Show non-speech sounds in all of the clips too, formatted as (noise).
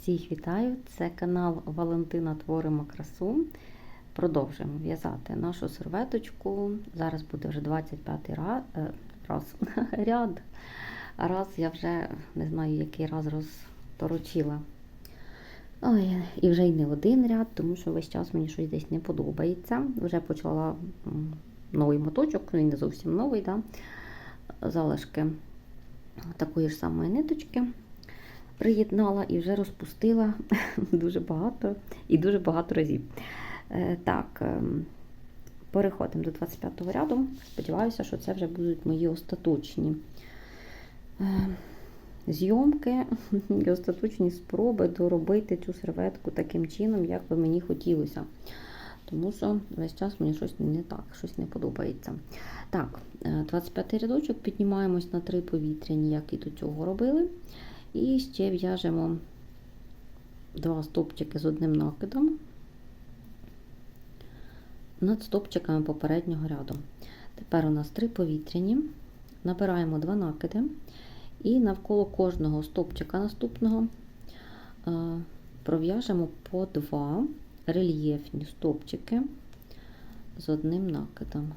Всіх вітаю! Це канал Валентина Творимо красу. Продовжуємо в'язати нашу серветочку. Зараз буде вже 25 раз, раз (laughs) ряд. Раз я вже не знаю, який раз розторочила. Ой, і вже й не один ряд, тому що весь час мені щось десь не подобається. Вже почала новий моточок, він не зовсім новий, да? залишки такої ж самої ниточки приєднала і вже розпустила (laughs) дуже багато і дуже багато разів. Е, Так, ем, переходимо до 25-го ряду. Сподіваюся, що це вже будуть мої остаточні е, зйомки (laughs) і остаточні спроби доробити цю серветку таким чином, як би мені хотілося. Тому що весь час мені щось не так, щось не подобається. Так, 25 рядочок піднімаємось на три повітряні, як і до цього робили. І ще в'яжемо два стопчики з одним накидом над стопчиками попереднього ряду. Тепер у нас три повітряні, набираємо два накиди, і навколо кожного стопчика наступного пров'яжемо по два рельєфні стопчики з одним накидом.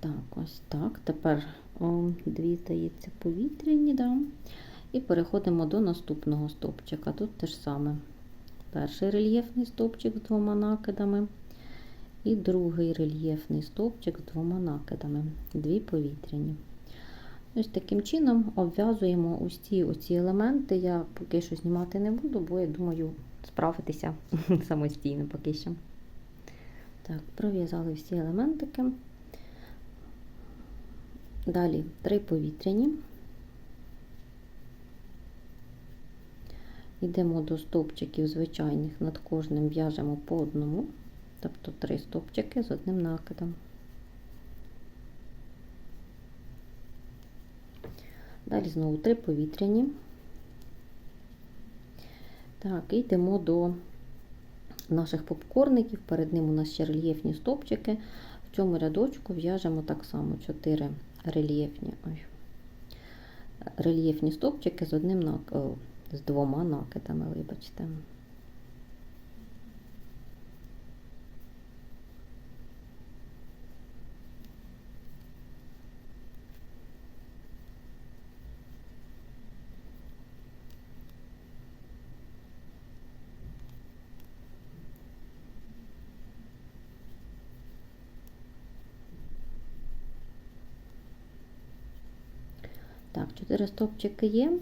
Так, ось так. Тепер о, дві, здається, повітряні, да. і переходимо до наступного стовпчика. Тут те ж саме. Перший рельєфний стовпчик з двома накидами, і другий рельєфний стовпчик з двома накидами, дві повітряні. Ось таким чином обв'язуємо ці оці елементи. Я поки що знімати не буду, бо я думаю справитися (laughs) самостійно поки що. Так, пров'язали всі елементики. Далі три повітряні. Йдемо до стовпчиків звичайних, над кожним в'яжемо по одному, тобто три стовпчики з одним накидом. Далі знову три повітряні. Так, йдемо до наших попкорників. Перед ним у нас ще рельєфні стовпчики. В цьому рядочку в'яжемо так само 4 рельєфні ой, рельєфні стовпчики з одним. З двома накидами, вибачте. Так, 4 стовпчики є.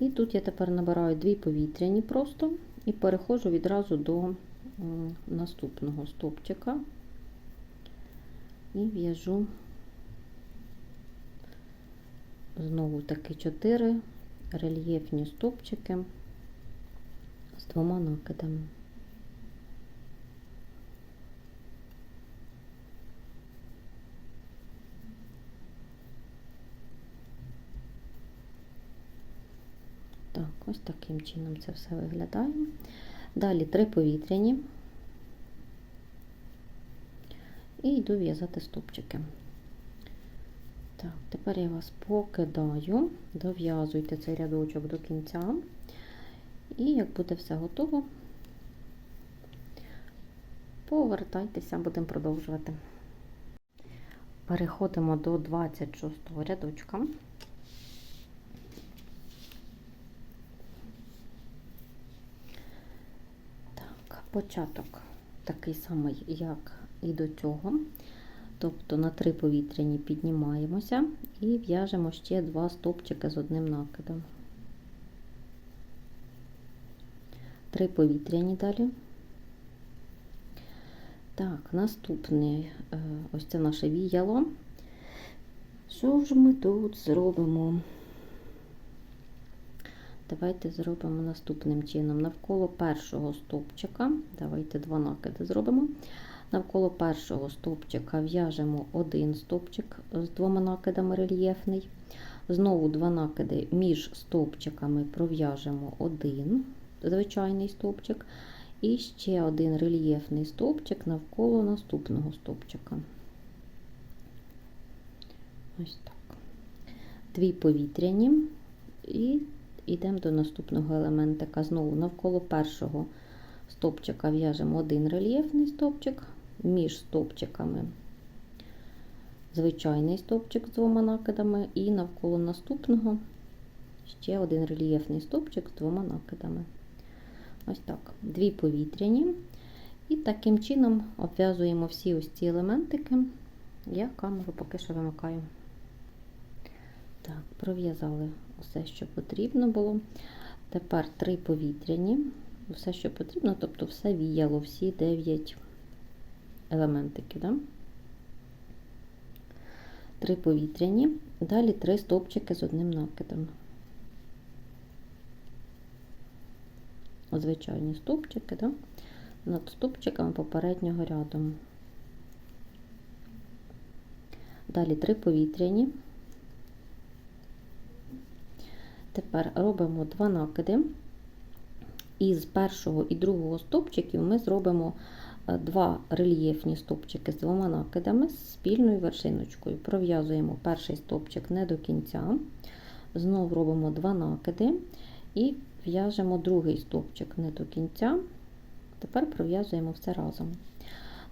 І тут я тепер набираю дві повітряні просто і переходжу відразу до наступного стовпчика і в'яжу знову таки 4 рельєфні стовпчики з двома накидами. Так, ось таким чином це все виглядає. Далі три повітряні і йду в'язати стопчики. Так, тепер я вас покидаю, дов'язуйте цей рядочок до кінця, і як буде все готово, повертайтеся, будемо продовжувати. Переходимо до 26 рядочка. Початок такий самий, як і до цього. Тобто на три повітряні піднімаємося і в'яжемо ще два стопчики з одним накидом. Три повітряні далі. Так, наступне ось це наше віяло. Що ж ми тут зробимо? Давайте зробимо наступним чином. Навколо першого стовпчика, давайте два накиди зробимо. Навколо першого стовпчика в'яжемо один стовпчик з двома накидами рельєфний. Знову два накиди між стовпчиками пров'яжемо один звичайний стовпчик. І ще один рельєфний стовпчик навколо наступного стовпчика. Ось так. Дві повітряні і йдемо до наступного елементика. Знову навколо першого стовпчика в'яжемо один рельєфний стовпчик, між стовпчиками звичайний стовпчик з двома накидами, і навколо наступного ще один рельєфний стовпчик з двома накидами. Ось так, дві повітряні. І таким чином обв'язуємо всі ось ці елементики. Я камеру поки що вимикаю. Так, пров'язали все, що потрібно було. Тепер три повітряні, все, що потрібно, тобто все віяло, всі 9 елементиків. Да? Три повітряні, далі три стовпчики з одним накидом. Звичайні стовпчики, да? над стовпчиками попереднього ряду. Далі три повітряні. Тепер робимо два накиди. І з першого і другого стовпчиків ми зробимо два рельєфні стовпчики з двома накидами з спільною вершиночкою. Пров'язуємо перший стовпчик не до кінця, знову робимо два накиди і в'яжемо другий стовпчик не до кінця. Тепер пров'язуємо все разом.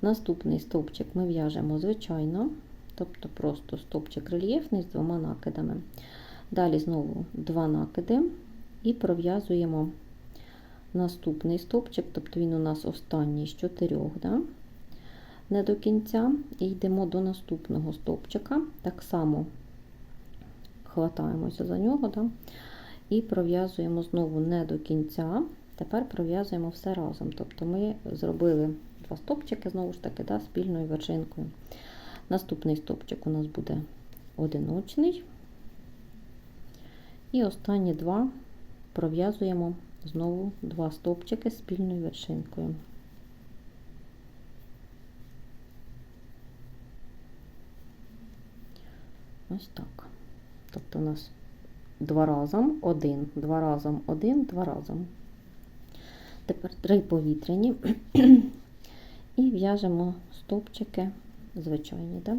Наступний стовпчик ми в'яжемо звичайно, тобто просто стовпчик рельєфний з двома накидами. Далі знову два накиди і пров'язуємо наступний стовпчик, тобто він у нас останній з чотирьох, да? не до кінця, і йдемо до наступного стовпчика, так само хватаємося за нього, да? і пров'язуємо знову не до кінця. Тепер пров'язуємо все разом. Тобто ми зробили два стовпчики, знову ж таки, да, спільною вершинкою. Наступний стовпчик у нас буде одиночний. І останні два пров'язуємо знову два стовпчики спільною вершинкою. Ось так. Тобто у нас два разом, один, два разом, один, два разом. Тепер три повітряні і в'яжемо стовпчики звичайні, да?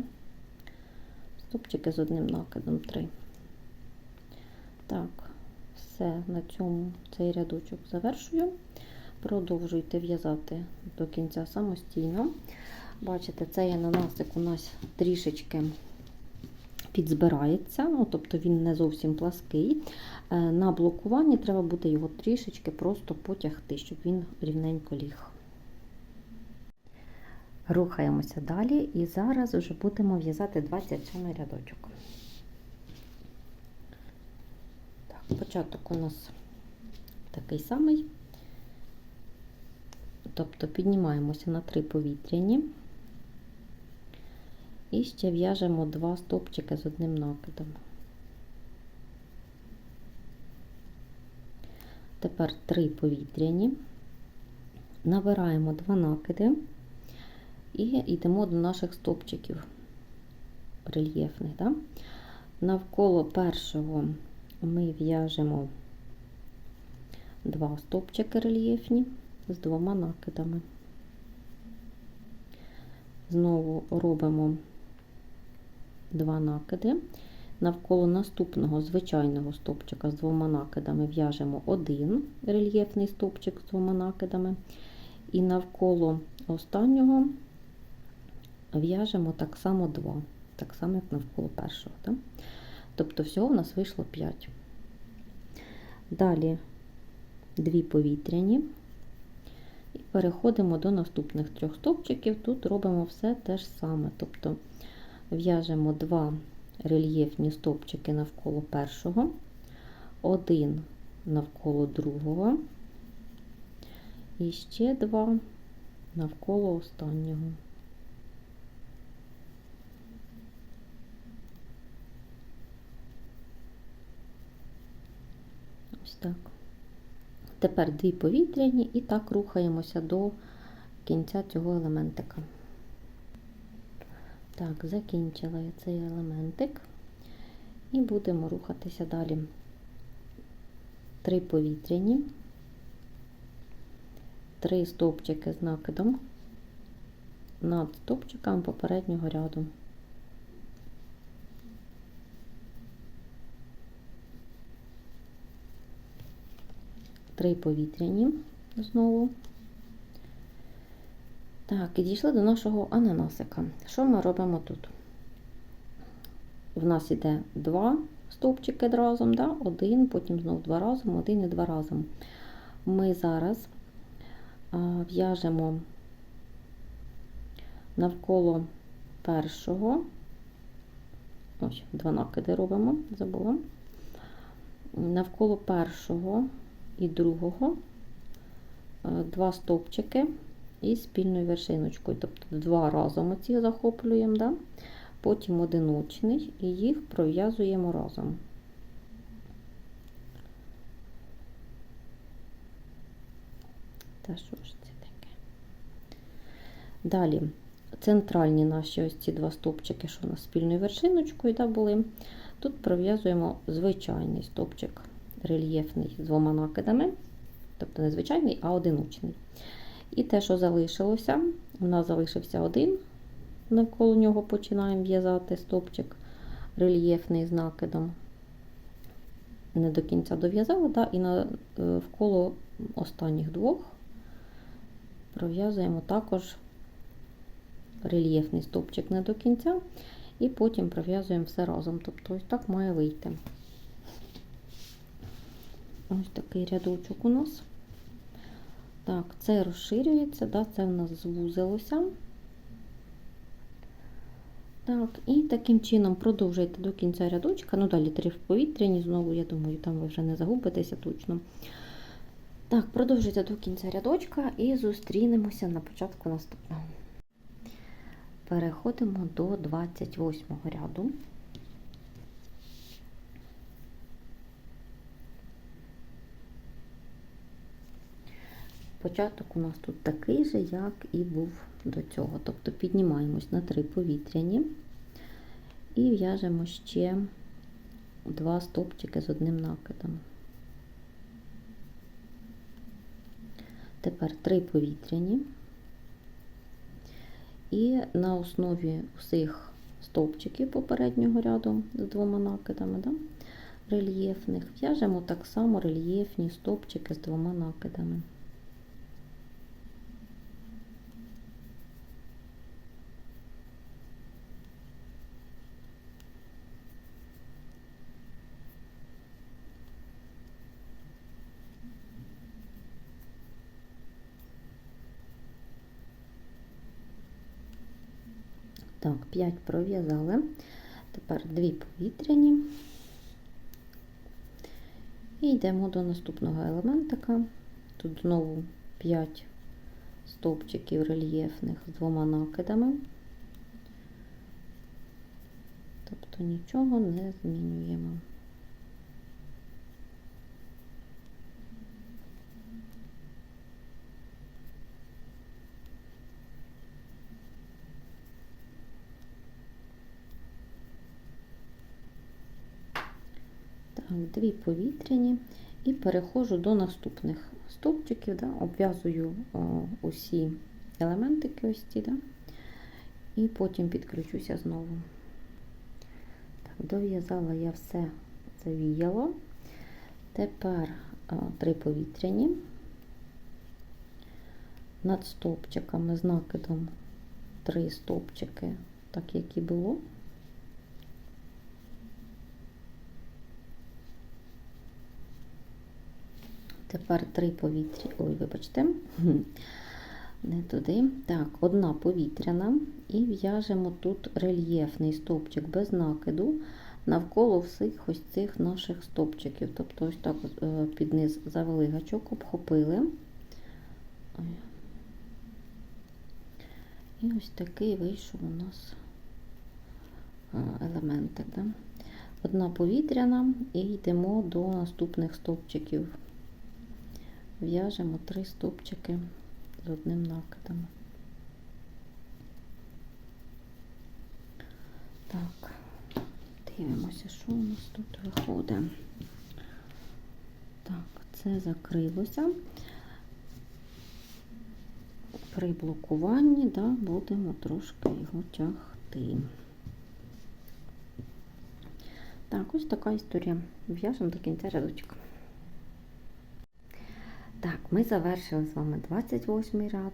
стовпчики з одним накидом три. Так, все, на цьому цей рядочок завершую. Продовжуйте в'язати до кінця самостійно. Бачите, цей ананасик у нас трішечки підзбирається, ну, тобто він не зовсім плаский. Е, на блокуванні треба буде його трішечки просто потягти, щоб він рівненько ліг. Рухаємося далі і зараз вже будемо в'язати 27 рядочок. Так, Початок у нас такий самий, тобто піднімаємося на три повітряні. І ще в'яжемо два стопчики з одним накидом. Тепер три повітряні, набираємо два накиди і йдемо до наших стопчиків рельєфних. Да? Навколо першого ми в'яжемо два стопчики рельєфні з двома накидами. Знову робимо два накиди. Навколо наступного звичайного стовпчика з двома накидами в'яжемо один рельєфний стовпчик з двома накидами, і навколо останнього в'яжемо так само два, так само, як навколо першого. Так? Тобто, всього у нас вийшло 5. Далі дві повітряні. І переходимо до наступних трьох стовпчиків. Тут робимо все те ж саме. Тобто в'яжемо два рельєфні стовпчики навколо першого, один навколо другого, і ще два навколо останнього. Ось так. Тепер дві повітряні і так рухаємося до кінця цього елементика. Так, закінчила я цей елементик і будемо рухатися далі. Три повітряні, три стовпчики з накидом над стовпчиками попереднього ряду. Три повітряні знову. Так, і дійшли до нашого ананасика. Що ми робимо тут? В нас іде два стовпчики разом, да? один, потім знову два разом, один і два разом. Ми зараз в'яжемо навколо першого, ось, два накиди робимо, забула. Навколо першого і другого два стовпчики і спільною вершиночкою. Тобто два разом оці захоплюємо, да? потім одиночний і їх пров'язуємо разом. Та що ж це таке? Далі центральні наші ось ці два стовпчики, що у нас спільною вершиночкою да, були. Тут пров'язуємо звичайний стовпчик рельєфний з двома накидами, тобто не звичайний, а одиночний. І те, що залишилося, у нас залишився один, навколо нього починаємо в'язати стовпчик рельєфний з накидом. Не до кінця дов'язала, да, і навколо останніх двох пров'язуємо також рельєфний стовпчик не до кінця, і потім пров'язуємо все разом. Тобто ось так має вийти. Ось такий рядочок у нас. Так, це розширюється, да, це в нас звузилося. Так, і таким чином продовжуйте до кінця рядочка. Ну, далі три в повітряні, знову, я думаю, там ви вже не загубитеся точно. Так, продовжуйте до кінця рядочка і зустрінемося на початку наступного. Переходимо до 28 ряду. Початок у нас тут такий же, як і був до цього. Тобто піднімаємось на три повітряні і в'яжемо ще два стопчики з одним накидом. Тепер три повітряні. І на основі всіх стовпчиків попереднього ряду з двома накидами, да, рельєфних, в'яжемо так само рельєфні стовпчики з двома накидами. Так, 5 пров'язали. Тепер 2 повітряні. І йдемо до наступного елементика. Тут знову 5 стовпчиків рельєфних з двома накидами. Тобто нічого не змінюємо. Дві повітряні і переходжу до наступних стовпчиків, да, обв'язую усі елементики ось ці, да, і потім підключуся знову. Так, Дов'язала я все завіяло. Тепер а, три повітряні. Над стовпчиками з накидом три стовпчики, так як і було. Тепер три повітря. Ой, вибачте, не туди. Так, одна повітряна, і в'яжемо тут рельєфний стовпчик без накиду навколо всіх ось цих наших стовпчиків. Тобто, ось так е, під низ завели гачок, обхопили. І ось такий вийшов у нас е, елементик. Да? Одна повітряна і йдемо до наступних стовпчиків в'яжемо три стовпчики з одним накидом. Так, дивимося, що у нас тут виходить. Так, це закрилося. При блокуванні да, будемо трошки його тягти. Так, ось така історія. В'яжемо до кінця рядочка. Ми завершили з вами 28 ряд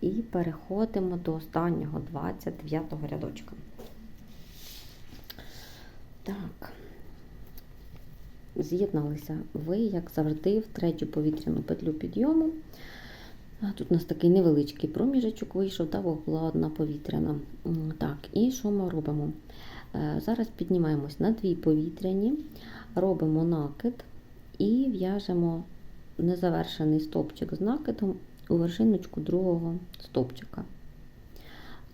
і переходимо до останнього 29 рядочка. Так, з'єдналися ви, як завжди, в третю повітряну петлю підйому. Тут у нас такий невеличкий проміжечок вийшов, та була одна повітряна. Так, і що ми робимо? Е, Зараз піднімаємось на дві повітряні, робимо накид і в'яжемо незавершений стовпчик з накидом у вершиночку другого стовпчика.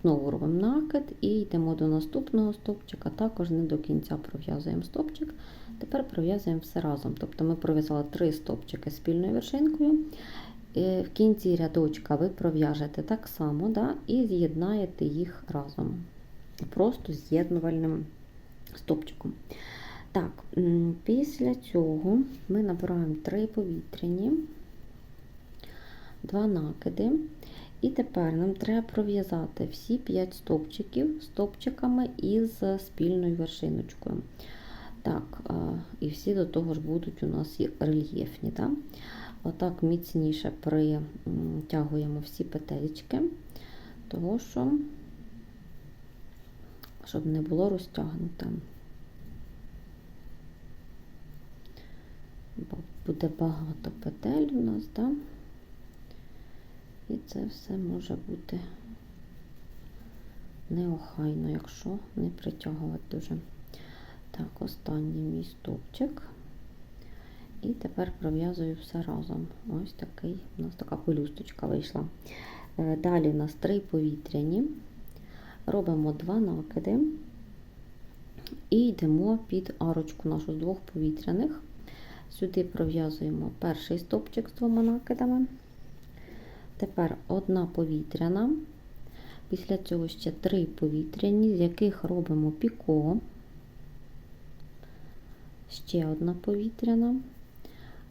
Знову робимо накид і йдемо до наступного стовпчика, також не до кінця пров'язуємо стовпчик. Тепер пров'язуємо все разом. Тобто ми пров'язали три стовпчики спільною вершинкою. Е, В кінці рядочка ви пров'яжете так само да, і з'єднаєте їх разом. Просто з'єднувальним стовпчиком. Так, після цього ми набираємо три повітряні, два накиди. І тепер нам треба пров'язати всі 5 стовпчиків стовпчиками із спільною вершиночкою. Так, і всі до того ж будуть у нас і рельєфні. Так? Отак міцніше притягуємо всі петельки, того що, щоб не було розтягнуте. Буде багато петель у нас, так? І це все може бути неохайно, якщо не притягувати дуже. Так, останній мій стовпчик. І тепер пров'язую все разом. Ось такий, у нас така пелюсточка вийшла. Е, Далі у нас три повітряні. Робимо два накиди і йдемо під арочку нашу з двох повітряних. Сюди пров'язуємо перший стовпчик з двома накидами. Тепер одна повітряна. Після цього ще три повітряні, з яких робимо піко. Ще одна повітряна.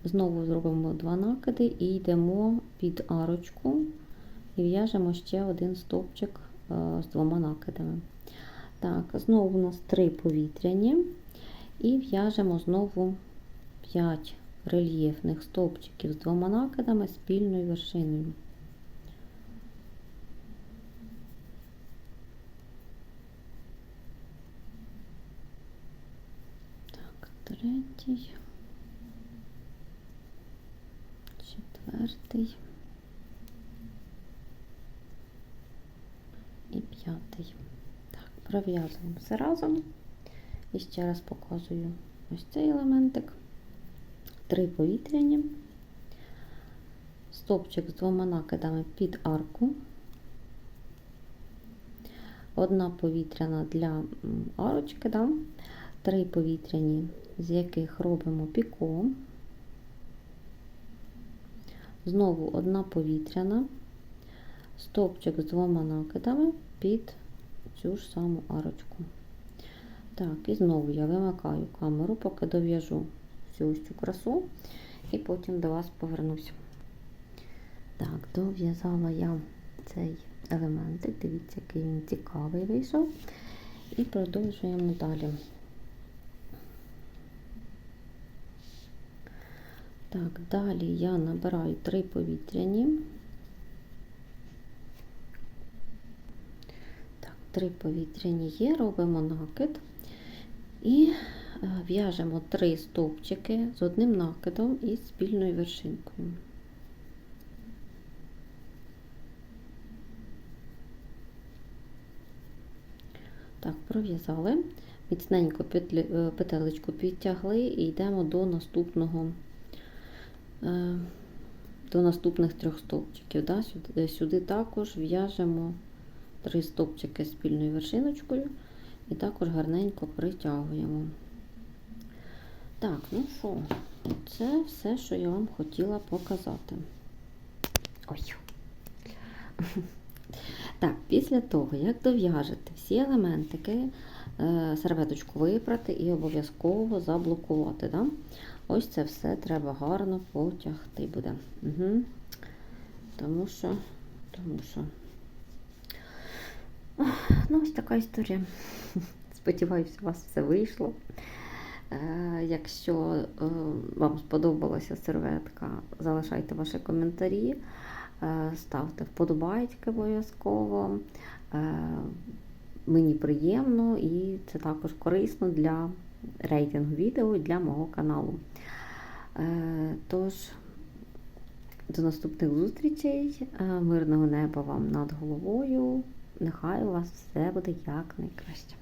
Знову зробимо два накиди і йдемо під арочку і в'яжемо ще один стовпчик е, з двома накидами. Так, знову у нас три повітряні, і в'яжемо знову 5 рельєфних стовпчиків з двома накидами спільною вершиною. Так, третій, четвертий і п'ятий. Так, пров'язуємо все разом. І ще раз показую ось цей елементик. Три повітряні, стовпчик з двома накидами під арку, одна повітряна для арочки, да? три повітряні, з яких робимо піко, знову одна повітряна, стовпчик з двома накидами під цю ж саму арочку. Так, і знову я вимикаю камеру, поки дов'яжу всю ось цю красу, і потім до вас повернусь. Так, дов'язала я цей елементик, дивіться, який він цікавий вийшов. І продовжуємо далі. Так, далі я набираю три повітряні. Так, три повітряні є, робимо накид і в'яжемо три стовпчики з одним накидом і спільною вершинкою. Так, пров'язали, міцненько е, петелечку підтягли і йдемо до наступного, е, до наступних трьох стовпчиків. Да? Сюди, сюди також в'яжемо три стовпчики спільною вершиночкою і також гарненько притягуємо. Так, ну що, це все, що я вам хотіла показати. Ой. (laughs) Так, після того, як дов'яжете всі елементики, е, серветочку випрати і обов'язково заблокувати. Да? Ось це все треба гарно потягти буде. Угу. Тому що, тому що. Ну, ось така історія. (laughs) Сподіваюся, у вас все вийшло. Е, Якщо е, вам сподобалася серветка, залишайте ваші коментарі, е, ставте вподобайки обов'язково. Мені приємно і це також корисно для рейтингу відео і для мого каналу. Тож, до наступних зустрічей. Мирного неба вам над головою. Нехай у вас все буде як найкраще.